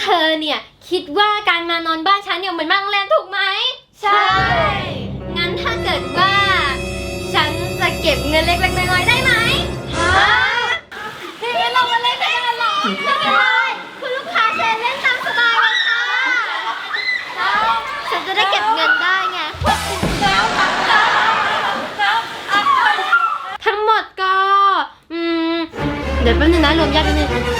เธอเนี่ย คิดว่าการมานอนบ้านฉันเนี่ยเหมือนมาโรงแรมถูกไหม ใช่ งั้นถ้าเกิดว่า ฉันจะเก็บเงินเล็กๆน้อยๆได้ไหมฮะนี่งั้นเรามาเล่นกันเหรอไม่เป็นไรคุณลูกค้าเชิญเล่นตามสบายเลยค่ะฉันจะได้เก็บเงินได้ไงแล้วทั้งแล้วแล้วอะทั้งหมดก็ อืม เดี๋ยวแป๊บนึงนะรวมยอดแป๊บนึง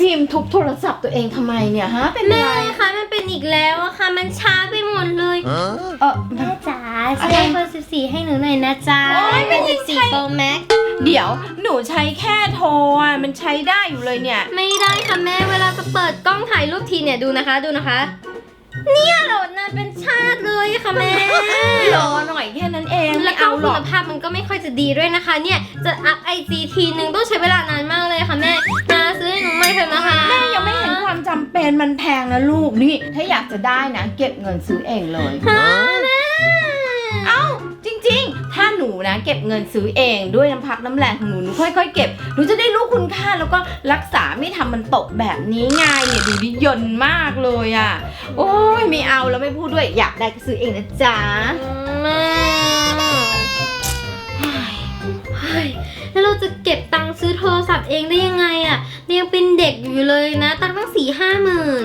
พิมพ์ทุบโทรศัพท์ตัวเองทำไมเนี่ยฮะ เป็นแม่ไรคะมันเป็นอีกแล้วอะค่ะ มันช้าไปหมดเลยเออ แม่จ๋าอะช่ไรวยเบอร์14ให้หนูหน่อยนะจ๊ะโอ๊ยไม่เป็นใช่14 Pro Max เดี๋ยวหนูใช้แค่โทรอะมันใช้ได้อยู่เลยเนี่ย ไม่ได้ค่ะแม่เวลาจะเปิดกล้องถ่ายรูปทีเนี่ยดูนะคะดูนะคะ เนี่ยโหลดนานเป็นชาติเลยค่ะแม่ รอหน่อยแค่นั้นเองแล้ไม่วก็เอาหรคุอกณภาพมันก็ไม่ค่อยจะดีด้วยนะคะ เนี่ยจะอัพไอจีทีนึงต้องใช้เวลานานมากเลยค่ะแม่นา ซื้อให้หนูใหม่เถอะนะคะแม่ยังไม่เห็นความจำเป็นมันแพงนะลูกนี่ ถ้าอยากจะได้นะเก็บเงินซื้อเองเลย ฮะแม่เอ้าจริงๆ ถ้าหนูนะ เก็บเงินซื้อเองด้วยน้ำพักน้ำแรงของหนูหนูค่อยๆ เก็บหนูจะได้รู้คุณค่าแล้วก็รักษาไม่ทำมันตกแบบนี้ไงเนี่ยดูดิยนต์มากเลยอะ โอ้ยไม่เอาแล้วไม่พูดด้วยอยากได้ก็ซื้อเองนะจ๊ะ แม่เฮ้ย แล้วเราจะเก็บตังค์ซื้อโทรศัพท์เองได้ยังไงอะเรายังเป็นเด็กอยู่เลยนะ ตังค์ตั้งสี่ห้าหมื่น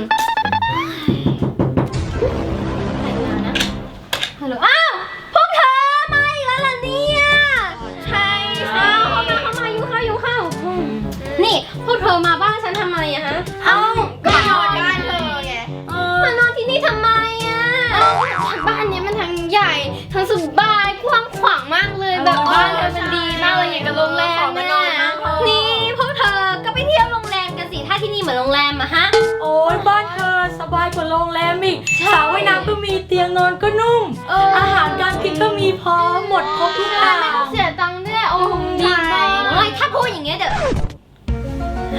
ยบ้านเธอสบายกว่าโรงแรมอีกสระว่ายน้ำก็มีเตียงนอนก็นุ่ม เอออาหารการกินก็มีพร้อมหมดครบทุกอย่างไม่ต้องเสียตังค์ด้วยโอ้โหดีมากโอ้ยถ้าพูดอย่างเงี้ยเดี๋ยว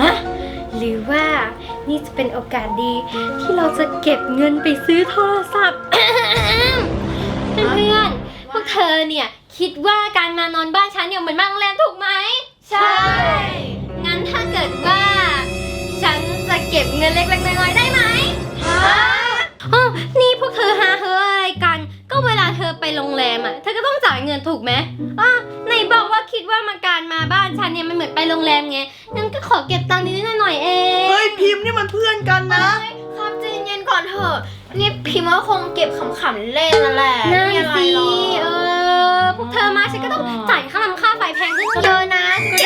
ฮะหรือว่านี่จะเป็นโอกาสดีที่เราจะเก็บเงินไปซื้อโทรศัพท์ เพื่อนๆพวกเธอเนี่ยคิดว่าการมานอนบ้านฉันเนี่ยเหมือนมาโรงแรมถูกไหม ใช่ งั้นถ้าเกิดว่า ฉันจะเก็บเงินเล็กๆ โรงแรมอะเธอก็ต้องจ่ายเงินถูกไหมอะไหนบอกว่าคิดว่ามาการมาบ้านฉันเนี่ยมันเหมือนไปโรงแรมไงงั้นก็ขอเก็บตังค์นิดๆหน่อยๆเองเฮ้ยพิมพ์นี่มันเพื่อนกันนะครับใจเย็นๆก่อนเถอะ นี่พิมพ์ว่าคงเก็บขำๆเล่นนั่นแหละนั่นไม่มีอะไรสิหรอก เออพวกเธอมาฉันก็ต้องจ่ายค่าน้ำค่าไฟแพงขึ้นเยอะนะเ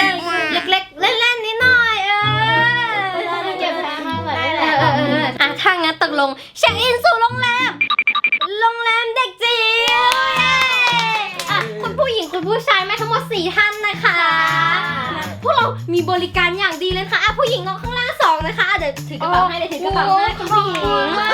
ก็บเล็กๆ เล่นๆนิดหน่อยเออ เก็บแค่ห้าบาทได้เอแล้อวเออเอออะถ้างั้นตกลงเช็ค ผู้หญิงลงข้างล่างสองนะคะอะเดี๋ยวถือกระเป๋าให้เดี๋ยวถือกระเป๋าให้คุณผู้หญิงค่ะ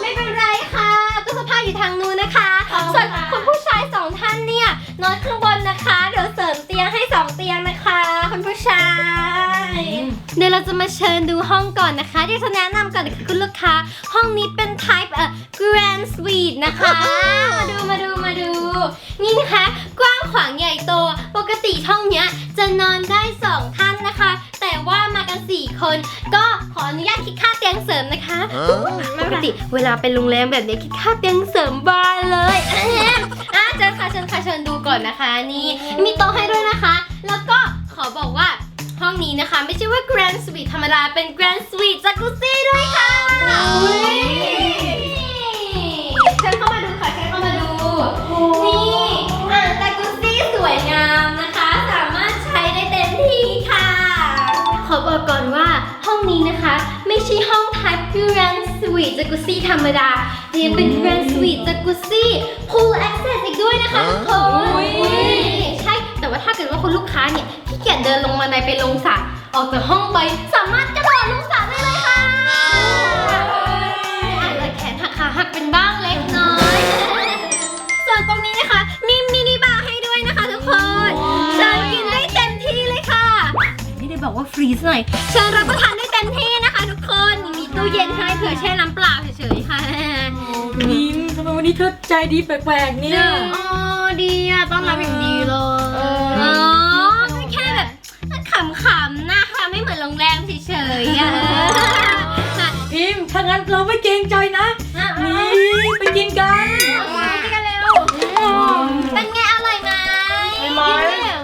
ไม่เป็นไรค่ะตู้เสื้อผ้าอยู่ทางนู้นนะคะส่วนคุณผู้ชายสองท่านเนี่ยนอนข้างบนนะคะ เดี๋ยวเสริมเตียงให้สองเตียงนะคะคุณผู้ชายเดี๋ยวเราจะมาเชิญดูห้องก่อนนะคะเดี๋ยวจะแนะนำก่อนนะคะคุณลูกค้า ห้องนี้เป็น type เอ่อ grand suite นะคะ มาดูมาดูมาดู นี่นะคะ กว้างขวางใหญ่โต ปกติห้องเนี้ยจะนอนได้2ท่าน คน ก็ขออนุญาตคิดค่าเตียงเสริมนะคะปกติเวลาเป็นโรงแรมแบบนี้คิดค่าเตียงเสริมบานเลยอะเชิญค่ะเชิญค่ะเชิญดูก่อนนะคะ นี่มีโต๊ะให้ด้วยนะคะ แล้วก็ขอบอกว่าห้องนี้นะคะ ไม่ใช่ว่า Grand Suite ธรรมดาเป็น Grand Suite Jacuzzi ด้วยค่ะเชิญเข้ามาดูค่ะเชิญเข้ามาดู นี่อ่างจากุซซี่สวยงามนะคะ อบอกก่อนว่าห้องนี้นะคะ ไม่ใช่ห้อง Type Grand Suite Jacuzzi ธรรมดาแต่ยังเป็น Grand Suite Jacuzzi Pool Access อีกด้วยนะคะทุกคนใช่ แต่ว่าถ้าเกิดว่าคุณลูกค้าเนี่ยขี้เกียจเดินลงมาในไปลงสระออกจากห้องไปสามารถกระโดดลง รีซหน่อยเชิญรับประทานได้เต็มที่นะคะทุกคนมีตู้เย็นให้เผื่อแช่น้ำเปล่าเฉยๆค่ะพิมพ์ทำไมวันนี้เธอใจดีแปลกๆเนี่ยอ๋อดีอะต้อนรับอย่างดีเลยอ๋อก็แค่แบบขำๆนะคะไม่เหมือนโรงแรมเฉยๆอะพิมพ์ถ้างั้นเราไม่เกรงใจนะนี่ไปกินกันกันเร็วเป็นไงอร่อยไหมไม่ไหม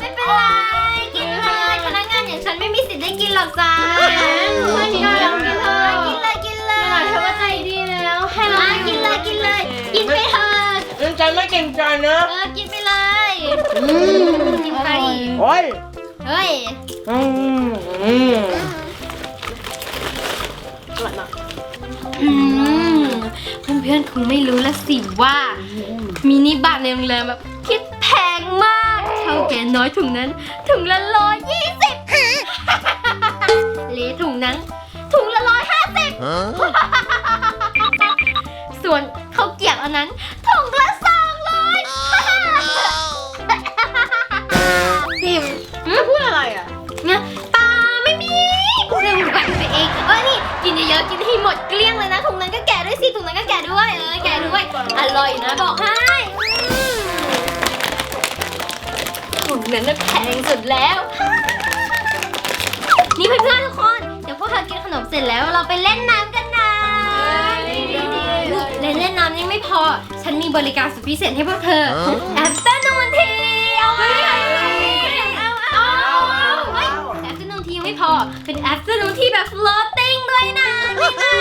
ไม่เป็นไร ไม่มีสิทธิ์ได้กินหรอกจ้าไม่กินเลยกินเลยกินเลยกินเลยเธอว่าใจดีแล้วให้เราอะกินเลยกินเลย กินไปเถอะเรื่องใจไม่เก่งใจนะเออกินไปเลยกินไปโอ้ยเฮ้ยอืมอืมอืมเพื่อนๆคงไม่รู้ละสิว่า มินิบัตรในโรงแรมแบบคิดแพงมาก เท่าแก่น้อยถุงนั้นถุงละร้อย ยี่สิบเลถุงนั้นถุงละร้อยห้าสิบส่วนข้าวเกรียบอันนั้นถุงละสองร้อยพิมจะพูดอะไรอะเนี่ยตาไม่มีพูดเรื่องแบบไปเองเออนี่กินเยอะๆกินให้หมดเกลี้ยงเลยนะถุงนั้นก็แกะด้วยสิถุงนั้นก็แกะด้วยเออแกะด้วยอร่อยนะบอกให้อืมถุงนั้นน่ะแพงสุดแล้ว เสร็จแล้วเราไปเล่นน้ำกันนะเล่นเล่นน้ำยังไม่พอ ฉันมีบริการสุดพิเศษให้พวกเธอแอปเตอร์นูนที เอาไหมเอาเอาเอาเฮ้แอปเตอร์นูนทียังไม่พอ เป็นแอปเตอร์นูนทีแบบ floating ด้วยนะพี่จู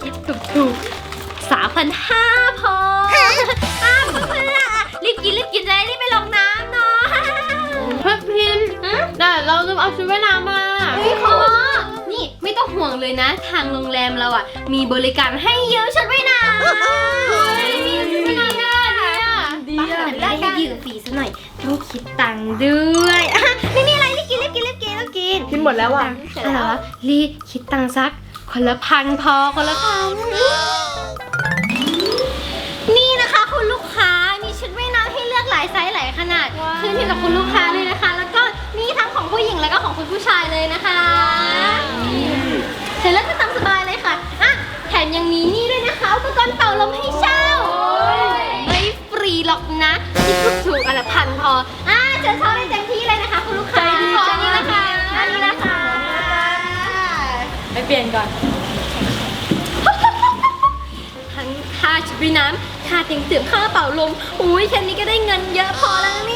คิดถูกๆ3,500 เราลืมเอาชุดว่ายน้ำมาเฮ้ยขอนี่ไม่ต้องห่วงเลยนะ ทางโรงแรมเราอะ มีบริการให้เยอะชุดว่ายน้ำเฮ้ยมีชุดว่ายน้ำได้อะดีอะได้ให้ยืมฟรีซะหน่อยต้องคิดตังค์ด้วยอะไม่มีอะไรรีบกินรีบกินรีบกินรีบกินกินหมดแล้วอะอะไรวะรีบคิดตังค์สัก คนละพันพอคนละพันนี่นะคะคุณลูกค้ามีชุดว่ายน้ำให้เลือกหลายไซส์หลายขนาดขึ้นอยู่กับคุณลูกค้าเลยนะคะแล้ว ก็มีทั้งของผู้หญิงแล้วก็ของคุณผู้ชายเลยนะคะเชิญเลือกกันตามสบายเลยค่ะอะแถมยังมีนี่ด้วยนะคะอุปกรณ์เป่าลมให้เช่าไม่ฟรีหรอกนะที่ถูกๆอันละพันพออะเชิญเข้าได้เต็มที่เลยนะคะ คุณลูกค้าใจดีจังนี่นะคะอันนี้นะคะ ไปเปลี่ยนก่อน ทั้งค่าชุดว่ายน้ำค่าเตียงเสื่อมค่าเป่าลมอุ้ยแค่นี้ก็ได้เงินเยอะพอแล้วนะเนี่ย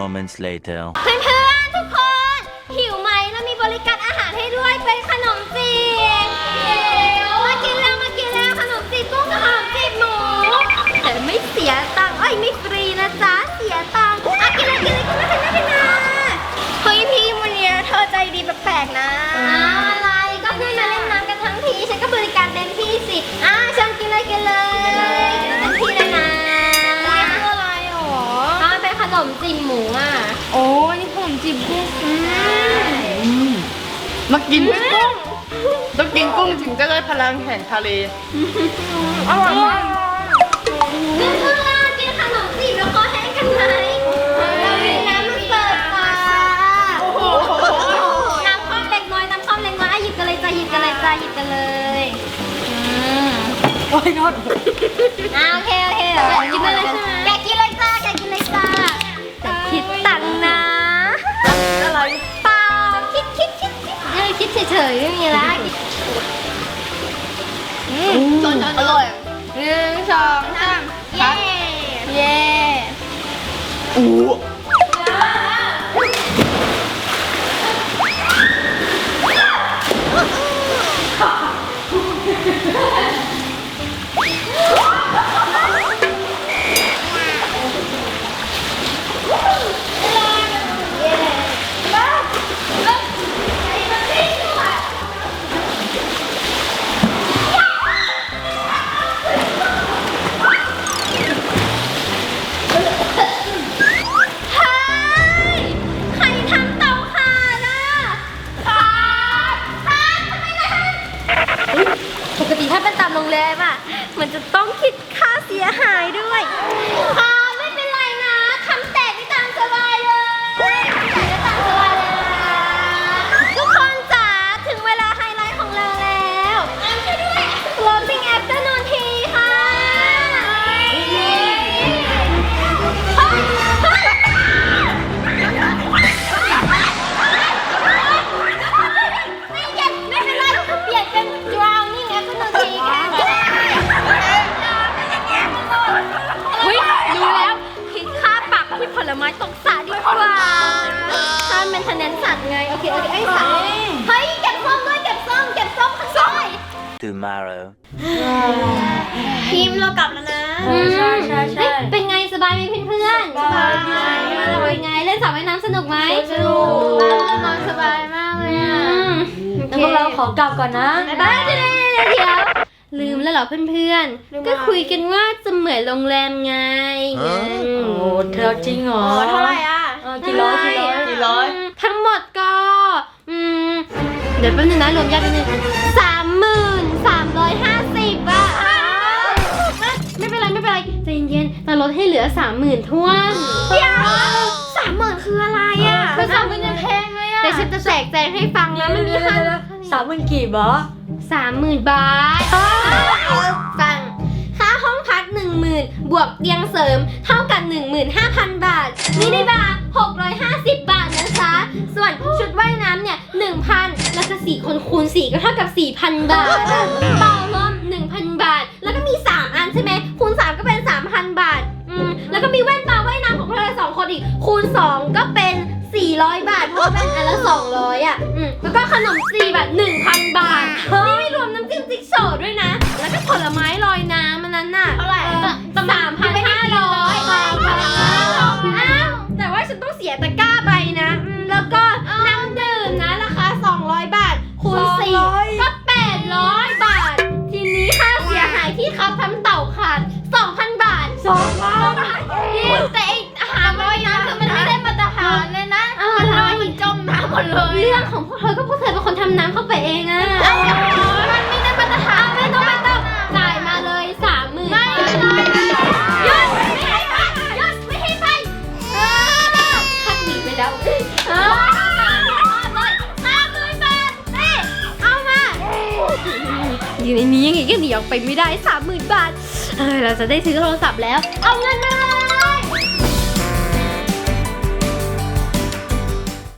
moments later. เพื่อนๆทุกคน หิวไหมเรามีบริการอาหารให้ด้วยเป็นขนมจีบมากินแล้วมากินแล้วขนมจีบกุ้งกับขนมจีบหมูแต่ไม่เสียตังค์เอ้ยไม่ฟรีนะจ๊ะเสียตังค์อะกินเลยกินเลยกินเลยกินเลยกินเลยเฮ้ยพี่วันนี้เธอใจดีแปลกๆนะอะไรก็เพื่อนมาเล่นน้ำกันทั้งทีฉันก็บริการเต็มที่สิอะเชิญกินเลยกิน จิบกุ้งมากินกุ้งต้องกินกุ้งถึงจะได้พลังแห่งทะเลอร่อยมากเพื่อนๆกินขนมจีบแล้วคอแห้งกันไหมเรามีน้ำมาเสิร์ฟค่ะน้ำความเล็กน้อยน้ำความเล็กน้อยอะหยิบกันเลยจ้ะหยิบกันเลยจ้ะหยิบกันเลยอืมโอ้ยนอดอะโอเคโอเคเลยกินได้เลยใช่ไหม เออคิดเฉยๆไม่มีอะไรอร่อยหนึ่งสองสามเย้ เย้ อู้ Tomorrow. ทีมเรากลับแล้วนะใช่ใช่ใช่เฮ้ยเป็นไงสบายไหมเพื่อนๆสบายดีเป็นไงเล่นสระว่ายน้ำสนุกไหมสนุกนอนสบายมากเลยอือะมแล้วพวกเราขอกลับก่อนนะบ๊ายบายเดี๋ยวเดี๋ยวลืมแล้วเหรอเพื่อนๆ ก็คุยกันว่าจะเหมือนโรงแรมไงฮะอืมโอ้เธอจริงเหรอเท่าไหร่อะเออกี่ร้อยกี่ร้อยกี่ร้อย ทั้งหมดก็ อืม เดี๋ยวแป๊บนึงนะรวมยอดแป๊บนึงสามหมื่ ลดให้เหลือสามหมื่นท้วนเดี๋ยวสามหมื่นคืออะไรอะคือสามหมื่นยังแพงเลยอะเดี๋ยวฉันจะแจกแจงให้ฟังนะไม่มีค่าสามหมื่นกี่บอสามหมื่นบาทฟังค่าห้องพักหนึ่งหมื่นบวกเตียงเสริมเท่ากับหนึ่งหมื่นห้าพันบาทนี่ได้บาหกร้อยห้าสิบบาทนะจ๊ะส่วนชุดว่ายน้ำเนี่ยหนึ่งพันแล้วก็สี่คนคูณสี่ก็เท่ากับสี่พันบาทอะต่อ มแล้วก็มีแว่นตาว่ายน้ำของพวกเราสองคนอีก คูณสองก็เป็น 400 บาท เพราะว่าแว่นอันละ 200 อะ อืมแล้วก็ขนมจีบแบบ1,000 บาท นี่ไม่รวมน้ำจิ้มจิ๊กโฉดด้วยนะ แล้วก็ผลไม้ลอยน้ำมันนั้นน่ะ เท่าไหร่สามพันห้าร้อยอ้าวแต่ว่าฉันต้องเสียตะกร้าไปนะอืมแล้วก็น้ำดื่มนะราคา 200 บาท คูณสี่ก็ 800 บาท ทีนี้ค่าเสียหายที่เขาทำเต่าขาด 2,000 บาท สองพัน ดเลยเรื่องของพวกเธอก็พวกเธอเป็นคนทำน้ำเข้าไปเองอะมันไม่ได้มาตรฐานไม่ต้องไม่ต้องจ่ายมาเลยสามหมื่นไม่หยุดไม่ให้ไปหยุดไม่ให้ไปเออพักหนีไปแล้วเออเลยสามหมื่นบาทนี่เอามา อยู่ในนี้ยังไงก็หนีออกไปไม่ได้สามหมื่นบาทเออเราจะได้ซื้อโทรศัพท์แล้ว เอาเงินมา